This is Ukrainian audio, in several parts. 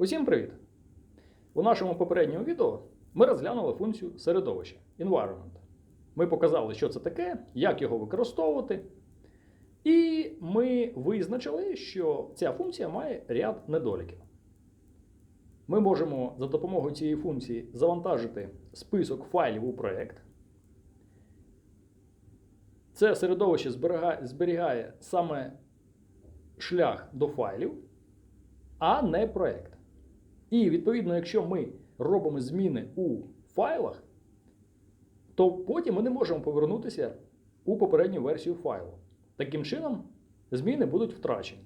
Усім привіт! У нашому попередньому відео ми розглянули функцію середовища environment. Ми показали, що це таке, як його використовувати. І ми визначили, що ця функція має ряд недоліків. Ми можемо за допомогою цієї функції завантажити список файлів у проєкт. Це середовище зберігає, саме шлях до файлів, а не проєкт. І відповідно, якщо ми робимо зміни у файлах, то потім ми не можемо повернутися у попередню версію файлу. Таким чином, зміни будуть втрачені.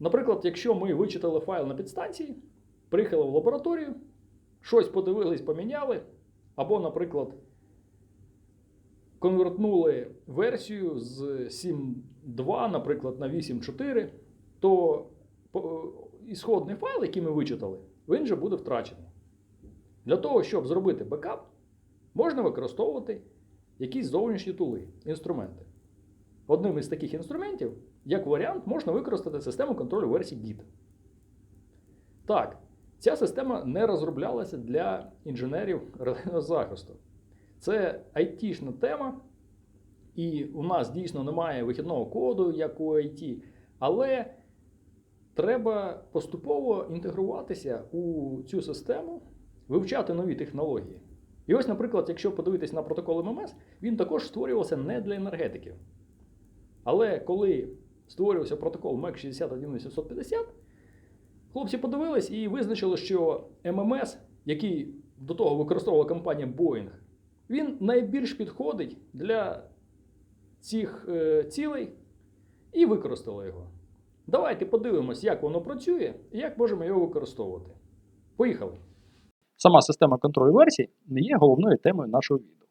Наприклад, якщо ми вичитали файл на підстанції, приїхали в лабораторію, щось подивились, поміняли, або, наприклад, конвертнули версію з 7.2, наприклад, на 8.4, то ісходний файл, який ми вичитали, він вже буде втрачений. Для того, щоб зробити бекап, можна використовувати якісь зовнішні тули, інструменти. Одним із таких інструментів, як варіант, можна використати систему контролю версій Git. Так, ця система не розроблялася для інженерів реального захисту. Це айтішна тема, і у нас дійсно немає вихідного коду, як у IT, але треба поступово інтегруватися у цю систему, вивчати нові технології. І ось, наприклад, якщо подивитись на протокол ММС, він також створювався не для енергетиків. Але коли створювався протокол MEC 61850, хлопці подивились і визначили, що ММС, який до того використовувала компанія Boeing, він найбільш підходить для цих е, цілей і використали його. Давайте подивимось, як воно працює і як можемо його використовувати. Поїхали. Сама система контролю версій не є головною темою нашого відео.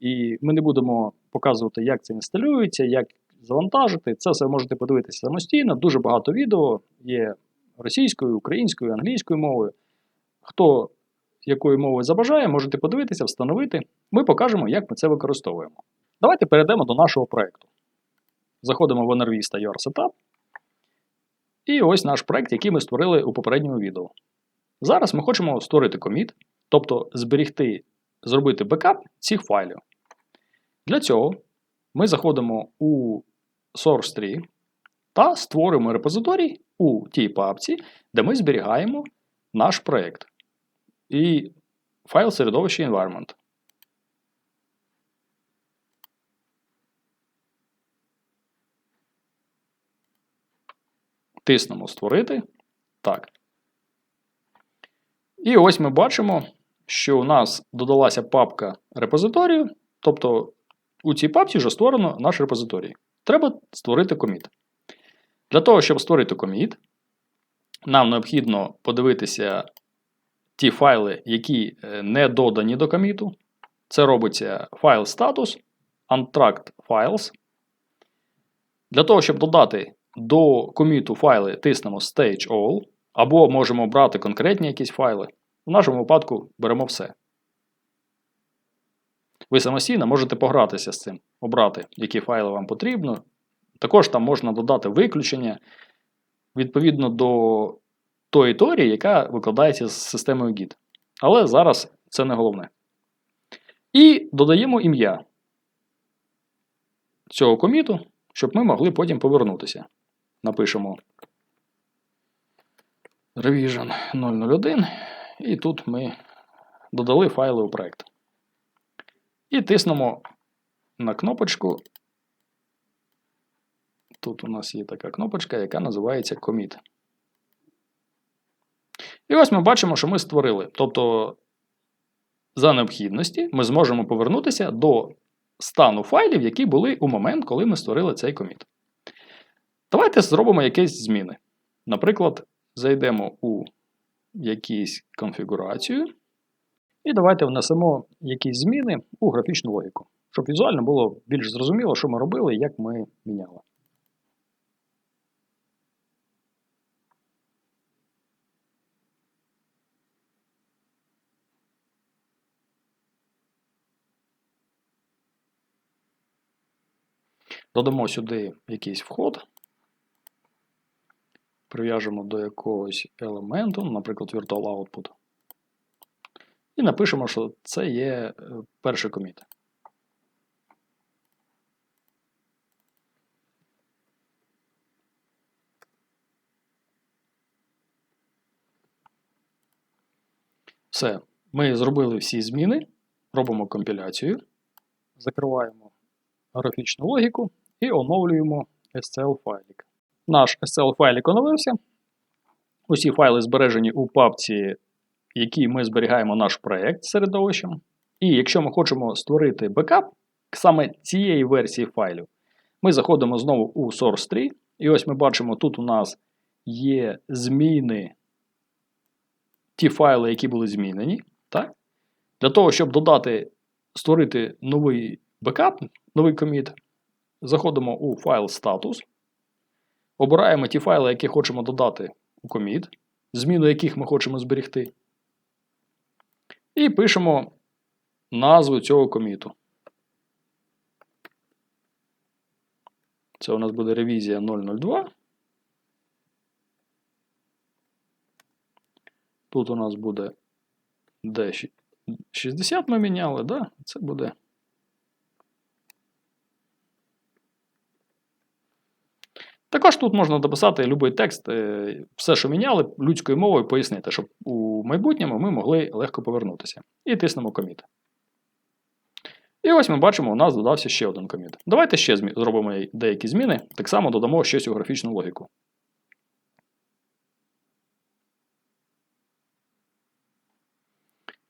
І ми не будемо показувати, як це інсталюється, як завантажити. Це все можете подивитися самостійно. Дуже багато відео є російською, українською, англійською мовою. Хто якою мовою забажає, можете подивитися, встановити. Ми покажемо, як ми це використовуємо. Давайте перейдемо до нашого проєкту. Заходимо в Enervista Your Setup. І ось наш проєкт, який ми створили у попередньому відео. Зараз ми хочемо створити коміт, тобто зберігти, зробити бекап цих файлів. Для цього ми заходимо у source tree та створюємо репозиторій у тій папці, де ми зберігаємо наш проєкт. І файл середовища environment. Тиснемо Створити. Так. І ось ми бачимо, що у нас додалася папка репозиторію, тобто у цій папці вже створено наш репозиторій. Треба створити коміт. Для того, щоб створити коміт, нам необхідно подивитися ті файли, які е, не додані до коміту. Це робиться файл статус, untracked files. Для того, щоб додати до коміту файли, тиснемо Stage All, або можемо брати конкретні якісь файли. В нашому випадку беремо все. Ви самостійно можете погратися з цим, обрати, які файли вам потрібно. Також там можна додати виключення відповідно до тої теорії, яка викладається з системою Git. Але зараз це не головне. І додаємо ім'я цього коміту, щоб ми могли потім повернутися. Напишемо Revision 001. І тут ми додали файли у проєкт. І тиснемо на кнопочку. Тут у нас є така кнопочка, яка називається Commit. І ось ми бачимо, що ми створили. Тобто, за необхідності, ми зможемо повернутися до стану файлів, які були у момент, коли ми створили цей коміт. Давайте зробимо якісь зміни. Наприклад, зайдемо у якусь конфігурацію. І давайте внесемо якісь зміни у графічну логіку, щоб візуально було більш зрозуміло, що ми робили і як ми міняли. Додамо сюди якийсь вход. Прив'яжемо до якогось елементу, наприклад, virtual output. І напишемо, що це є е, перший коміт. Все. Ми зробили всі зміни, робимо компіляцію, закриваємо графічну логіку і оновлюємо SCL файлик. Наш SCL файлик оновився. Усі файли збережені у папці, які ми зберігаємо наш проєкт середовищем. І якщо ми хочемо створити бекап саме цієї версії файлів, ми заходимо знову у Source 3. І ось ми бачимо, тут у нас є зміни, ті файли, які були змінені. Так? Для того, щоб додати, створити новий бекап, новий коміт, заходимо у файл статус, обираємо ті файли, які хочемо додати у коміт, зміну яких ми хочемо зберегти. І пишемо назву цього коміту. Це у нас буде ревізія 002. Тут у нас буде D60 ми міняли, да? це буде. Також тут можна дописати будь-який текст, е, все, що міняли, людською мовою пояснити, щоб у майбутньому ми могли легко повернутися. І тиснемо коміт. І ось ми бачимо, у нас додався ще один коміт. Давайте ще зробимо деякі зміни, так само додамо щось у графічну логіку.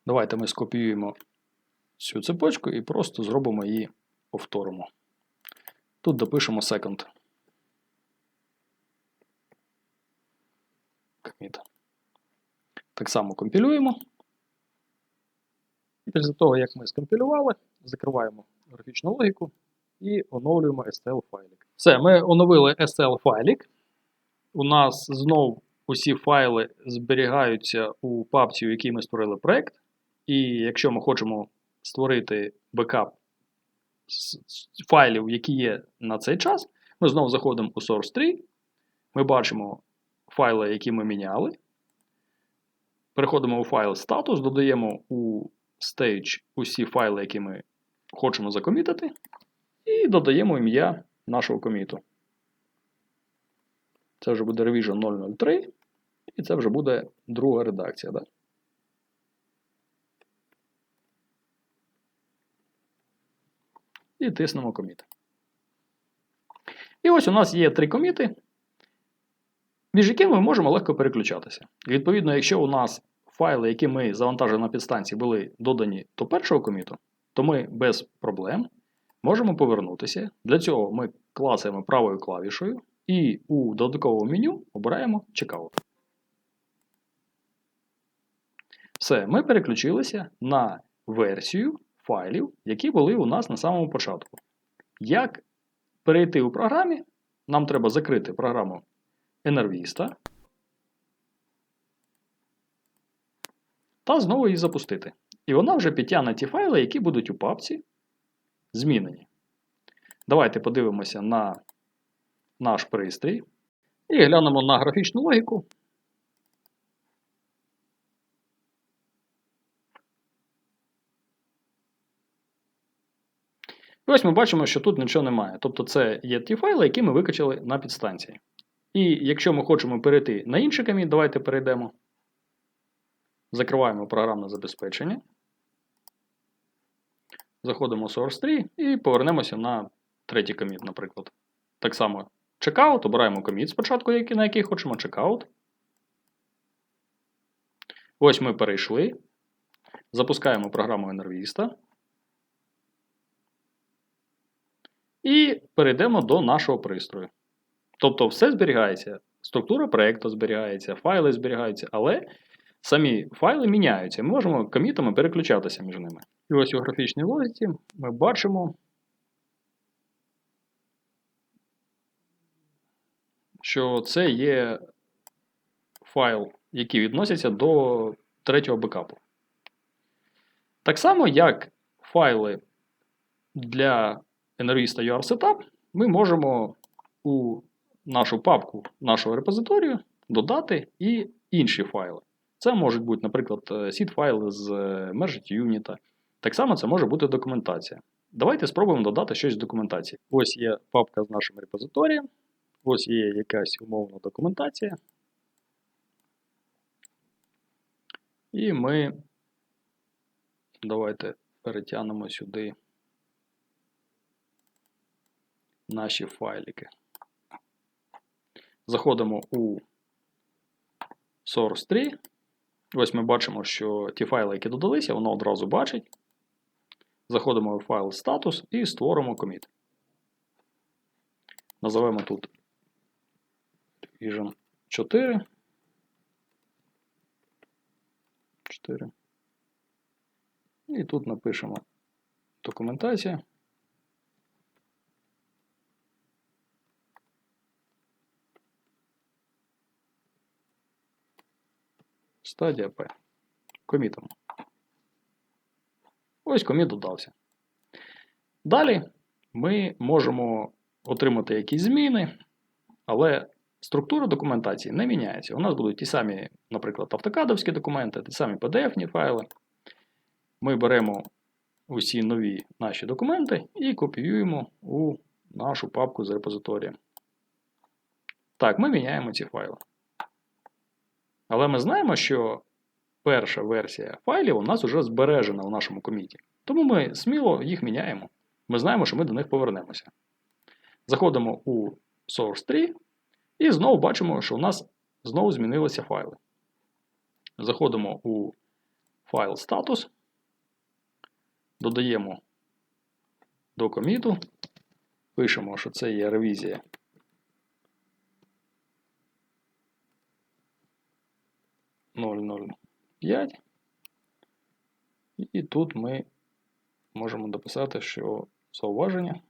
Давайте ми скопіюємо цю цепочку і просто зробимо її повторимо. Тут допишемо second. Commit. Так само компілюємо. І після того, як ми скомпілювали, закриваємо графічну логіку і оновлюємо STL файлик. Все, ми оновили STL файлик. У нас знову усі файли зберігаються у папці, в якій ми створили проєкт. І якщо ми хочемо створити бекап файлів, які є на цей час, ми знову заходимо у Source 3. Ми бачимо файли, які ми міняли. Переходимо у файл статус, додаємо у stage усі файли, які ми хочемо закомітити, і додаємо ім'я нашого коміту. Це вже буде Revision 003, і це вже буде друга редакція. Да? І тиснемо коміт. І ось у нас є три коміти, між якими ми можемо легко переключатися. відповідно, якщо у нас файли, які ми завантажили на підстанції, були додані до першого коміту, то ми без проблем можемо повернутися. Для цього ми клацаємо правою клавішою і у додатковому меню обираємо Checkout. Все, ми переключилися на версію файлів, які були у нас на самому початку. Як перейти у програмі, нам треба закрити програму Enervista та знову її запустити. І вона вже підтягне ті файли, які будуть у папці змінені. Давайте подивимося на наш пристрій і глянемо на графічну логіку. І ось ми бачимо, що тут нічого немає. Тобто це є ті файли, які ми викачали на підстанції. І якщо ми хочемо перейти на інший коміт, давайте перейдемо. Закриваємо програмне забезпечення. Заходимо в Source 3 і повернемося на третій коміт, наприклад. Так само checkout, обираємо коміт спочатку, на який хочемо checkout. Ось ми перейшли. Запускаємо програму Enervista. І перейдемо до нашого пристрою. Тобто, все зберігається. Структура проєкту зберігається, файли зберігаються, але самі файли міняються. Ми можемо комітами переключатися між ними. І ось у графічній логіці ми бачимо, що це є файл, який відноситься до третього бекапу. Так само, як файли для Enervista UR Setup, ми можемо у нашу папку нашого репозиторію додати і інші файли. Це можуть бути, наприклад, seed файли з е, Merged Unit. Так само це може бути документація. Давайте спробуємо додати щось з документації. Ось є папка з нашим репозиторієм. Ось є якась умовна документація. І ми давайте перетягнемо сюди наші файлики. Заходимо у source 3. Ось ми бачимо, що ті файли, які додалися, воно одразу бачить. Заходимо в файл статус і створимо коміт. Називаємо тут Vision 4. 4. І тут напишемо документація. Стадія P. Комітом. Ось коміт додався. Далі ми можемо отримати якісь зміни, але структура документації не міняється. У нас будуть ті самі, наприклад, автокадовські документи, ті самі PDF-ні файли. Ми беремо усі нові наші документи і копіюємо у нашу папку з репозиторієм. Так, ми міняємо ці файли. Але ми знаємо, що перша версія файлів у нас вже збережена в нашому коміті. Тому ми сміло їх міняємо. Ми знаємо, що ми до них повернемося. Заходимо у Source 3 і знову бачимо, що у нас знову змінилися файли. Заходимо у файл статус, додаємо до коміту, пишемо, що це є ревізія. Ноль ноль п'ять. І тут ми можемо дописати, що зауваження.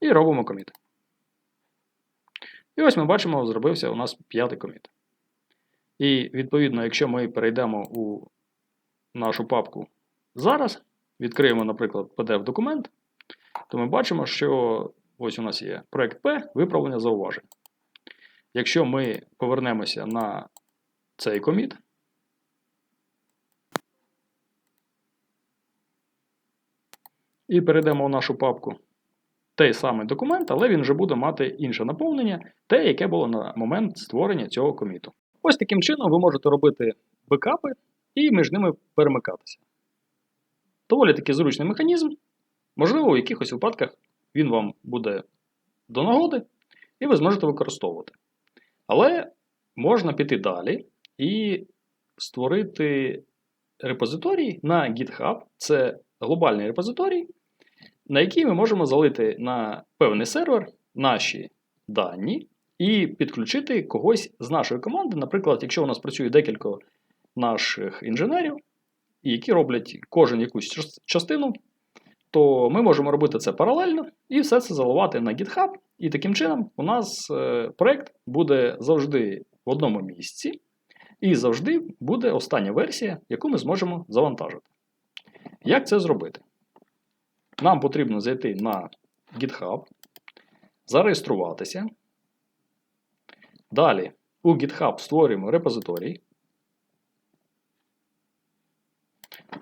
І робимо коміт. І ось ми бачимо, зробився у нас п'ятий коміт. І відповідно, якщо ми перейдемо у нашу папку зараз, відкриємо, наприклад, PDF-документ, то ми бачимо, що ось у нас є проект P, виправлення зауважень. Якщо ми повернемося на цей коміт, і перейдемо в нашу папку той самий документ, але він вже буде мати інше наповнення, те, яке було на момент створення цього коміту. Ось таким чином ви можете робити бекапи і між ними перемикатися. Доволі таки зручний механізм. Можливо, у якихось випадках він вам буде до нагоди, і ви зможете використовувати. Але можна піти далі і створити репозиторій на GitHub. Це глобальний репозиторій, на який ми можемо залити на певний сервер наші дані і підключити когось з нашої команди. Наприклад, якщо у нас працює декілька наших інженерів, які роблять кожен якусь частину, то ми можемо робити це паралельно і все це заливати на GitHub. І таким чином у нас е, проект буде завжди в одному місці, і завжди буде остання версія, яку ми зможемо завантажити. Як це зробити? Нам потрібно зайти на GitHub, зареєструватися. Далі у GitHub створюємо репозиторій.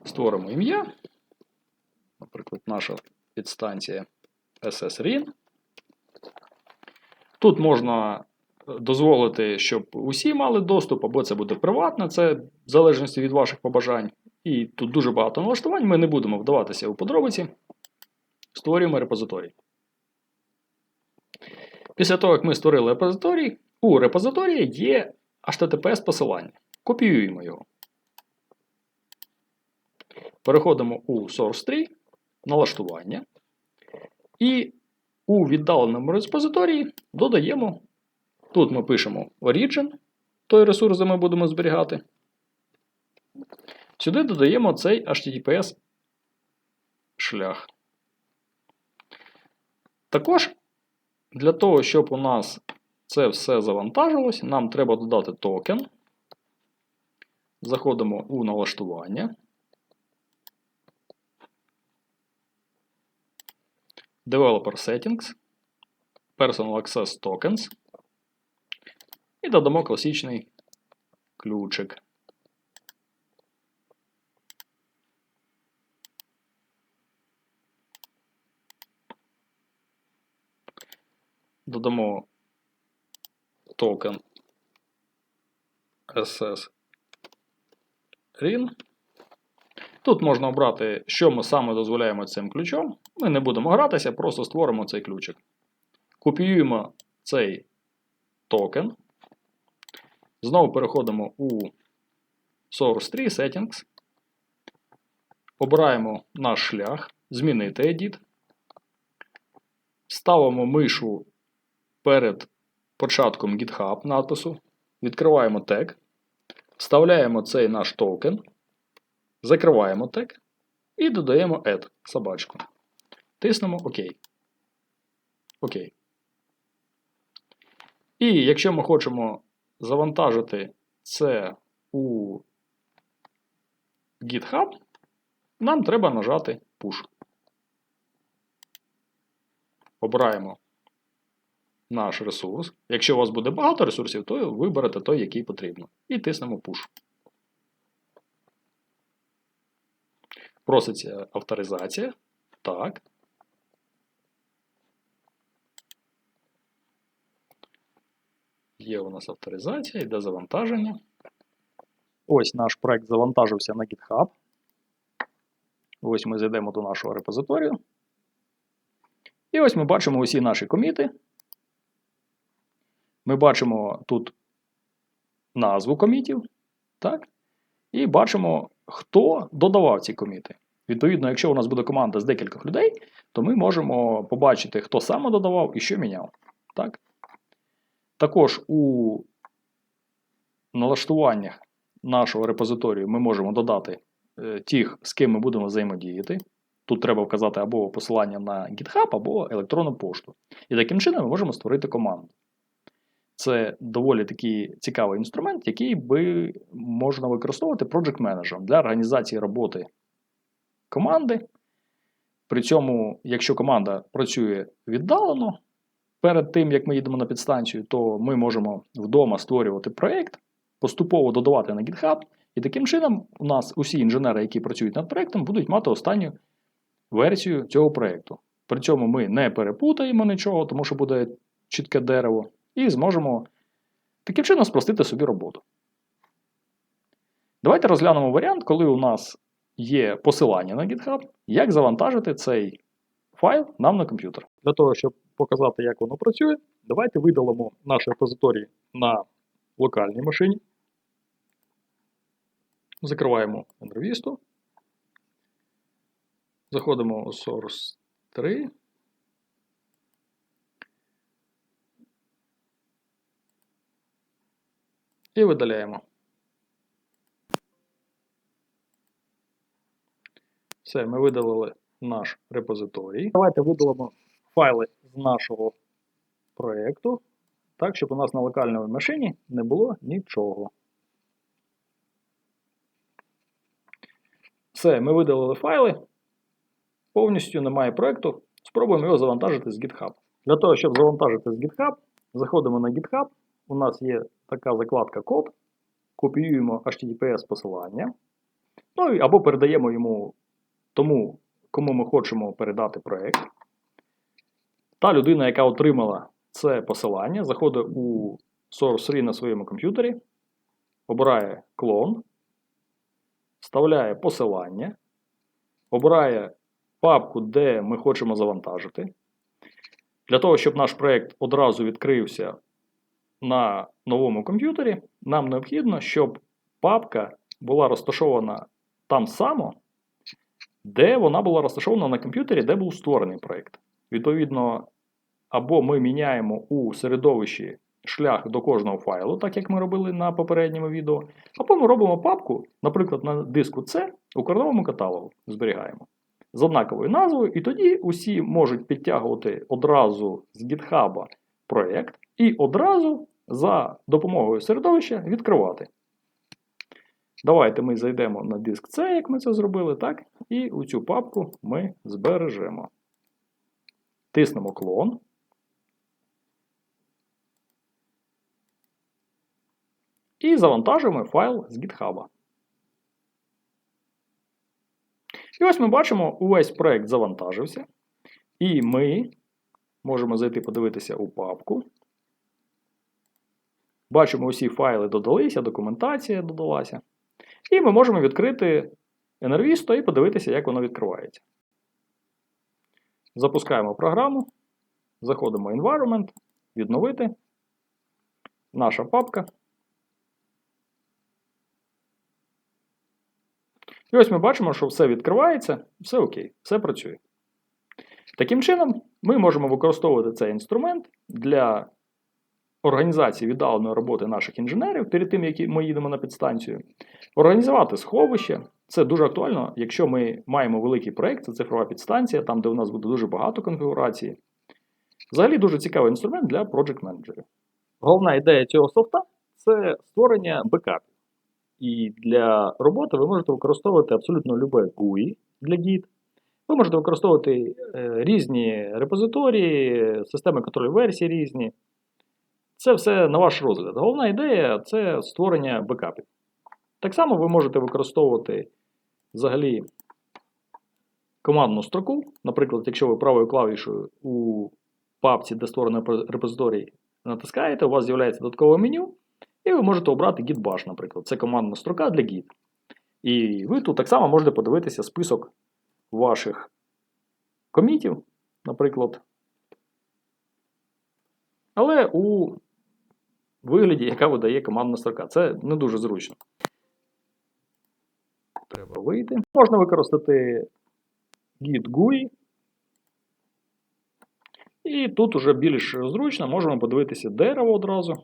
Створимо ім'я. Наприклад, наша підстанція SSRIN. Тут можна дозволити, щоб усі мали доступ, або це буде приватне, це в залежності від ваших побажань. І тут дуже багато налаштувань, ми не будемо вдаватися у подробиці. Створюємо репозиторій. Після того, як ми створили репозиторій, у репозиторії є https посилання. Копіюємо його. Переходимо у Source 3, налаштування. І у віддаленому репозиторії додаємо. Тут ми пишемо Origin, той ресурс, де ми будемо зберігати. Сюди додаємо цей HTTPS шлях. Також для того, щоб у нас це все завантажилось, нам треба додати токен. Заходимо у налаштування. Developer Settings, Personal Access Tokens. І додамо класичний ключик. Додамо токен SS RIN. Тут можна обрати, що ми саме дозволяємо цим ключом. Ми не будемо гратися, просто створимо цей ключик. Копіюємо цей токен. Знову переходимо у Source 3 Settings. Обираємо наш шлях, змінити Edit. Ставимо мишу перед початком GitHub надпису. Відкриваємо тег. Вставляємо цей наш токен. Закриваємо тег і додаємо add собачку. Тиснемо ОК. ОК. І якщо ми хочемо завантажити це у GitHub, нам треба нажати Push. Обираємо наш ресурс. Якщо у вас буде багато ресурсів, то виберете той, який потрібно. І тиснемо Push. Проситься авторизація. Так. Є у нас авторизація, йде завантаження. Ось наш проект завантажився на GitHub. Ось ми зайдемо до нашого репозиторію. І ось ми бачимо усі наші коміти. Ми бачимо тут назву комітів. Так? І бачимо, хто додавав ці коміти. Відповідно, якщо у нас буде команда з декількох людей, то ми можемо побачити, хто саме додавав і що міняв. Так? Також у налаштуваннях нашого репозиторію ми можемо додати е, тих, з ким ми будемо взаємодіяти. Тут треба вказати або посилання на GitHub, або електронну пошту. І таким чином ми можемо створити команду. Це доволі такий цікавий інструмент, який би можна використовувати project менеджером для організації роботи команди. При цьому, якщо команда працює віддалено, перед тим, як ми їдемо на підстанцію, то ми можемо вдома створювати проєкт, поступово додавати на GitHub, і таким чином у нас усі інженери, які працюють над проєктом, будуть мати останню версію цього проєкту. При цьому ми не перепутаємо нічого, тому що буде чітке дерево, і зможемо таким чином спростити собі роботу. Давайте розглянемо варіант, коли у нас є посилання на GitHub, як завантажити цей файл нам на комп'ютер. Для того, щоб показати, як воно працює, давайте видалимо наш репозиторій на локальній машині. Закриваємо Enrvista. Заходимо у Source 3. І видаляємо. Все, ми видалили наш репозиторій. Давайте видалимо файли з нашого проєкту, так, щоб у нас на локальній машині не було нічого. Все, ми видалили файли. Повністю немає проєкту. Спробуємо його завантажити з GitHub. Для того, щоб завантажити з GitHub, заходимо на GitHub. У нас є така закладка код. Копіюємо HTTPS посилання. Ну або передаємо йому тому, кому ми хочемо передати проєкт. Та людина, яка отримала це посилання, заходить у Source 3 на своєму комп'ютері, обирає клон, вставляє посилання, обирає папку, де ми хочемо завантажити. Для того, щоб наш проєкт одразу відкрився на новому комп'ютері, нам необхідно, щоб папка була розташована там само, де вона була розташована на комп'ютері, де був створений проєкт. Відповідно, або ми міняємо у середовищі шлях до кожного файлу, так як ми робили на попередньому відео, або ми робимо папку, наприклад, на диску C у кордовому каталогу зберігаємо. з однаковою назвою, і тоді усі можуть підтягувати одразу з GitHub проєкт і одразу за допомогою середовища відкривати. Давайте ми зайдемо на диск C, як ми це зробили, так? І у цю папку ми збережемо. Тиснемо клон. І завантажуємо файл з GitHub. І ось ми бачимо, увесь проект завантажився. І ми можемо зайти подивитися у папку. Бачимо, усі файли додалися, документація додалася. І ми можемо відкрити Enervisto і подивитися, як воно відкривається. Запускаємо програму, заходимо в Environment, відновити. Наша папка. І ось ми бачимо, що все відкривається, все окей, все працює. Таким чином, ми можемо використовувати цей інструмент для організації віддаленої роботи наших інженерів перед тим, як ми їдемо на підстанцію, організувати сховище. Це дуже актуально, якщо ми маємо великий проєкт, це цифрова підстанція, там, де у нас буде дуже багато конфігурації. Взагалі дуже цікавий інструмент для project менеджерів. Головна ідея цього софта це створення бекапів. І для роботи ви можете використовувати абсолютно любе GUI для Git. Ви можете використовувати е, різні репозиторії, системи контролю версій різні. Це все на ваш розгляд. Головна ідея це створення бекапів. Так само ви можете використовувати взагалі командну строку. Наприклад, якщо ви правою клавішою у папці, де створено репозиторій, натискаєте, у вас з'являється додаткове меню, і ви можете обрати Git Bash, наприклад. Це командна строка для Git. І ви тут так само можете подивитися список ваших комітів, наприклад. Але у вигляді, яка видає командна строка. Це не дуже зручно. Треба вийти. Можна використати git GUI. І тут уже більш зручно, можемо подивитися дерево одразу.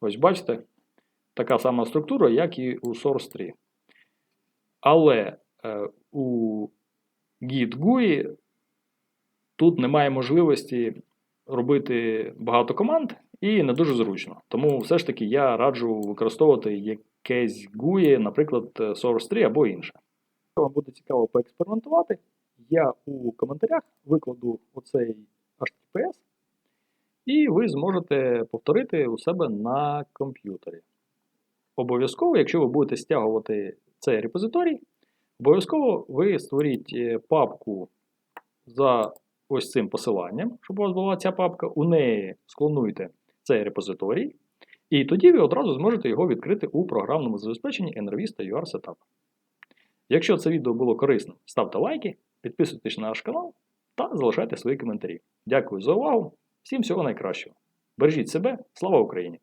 Ось бачите, така сама структура, як і у Source 3. Але е, у Git GUI тут немає можливості робити багато команд і не дуже зручно. Тому все ж таки я раджу використовувати якесь GUI, наприклад, Source 3 або інше. Якщо вам буде цікаво поекспериментувати, я у коментарях викладу оцей HTTPS, і ви зможете повторити у себе на комп'ютері. Обов'язково, якщо ви будете стягувати цей репозиторій, обов'язково ви створіть е, папку за ось цим посиланням, щоб у вас була ця папка, у неї склонуйте цей репозиторій, і тоді ви одразу зможете його відкрити у програмному забезпеченні Enervista UR Setup. Якщо це відео було корисним, ставте лайки, підписуйтесь на наш канал та залишайте свої коментарі. Дякую за увагу! Всім всього найкращого! Бережіть себе, слава Україні!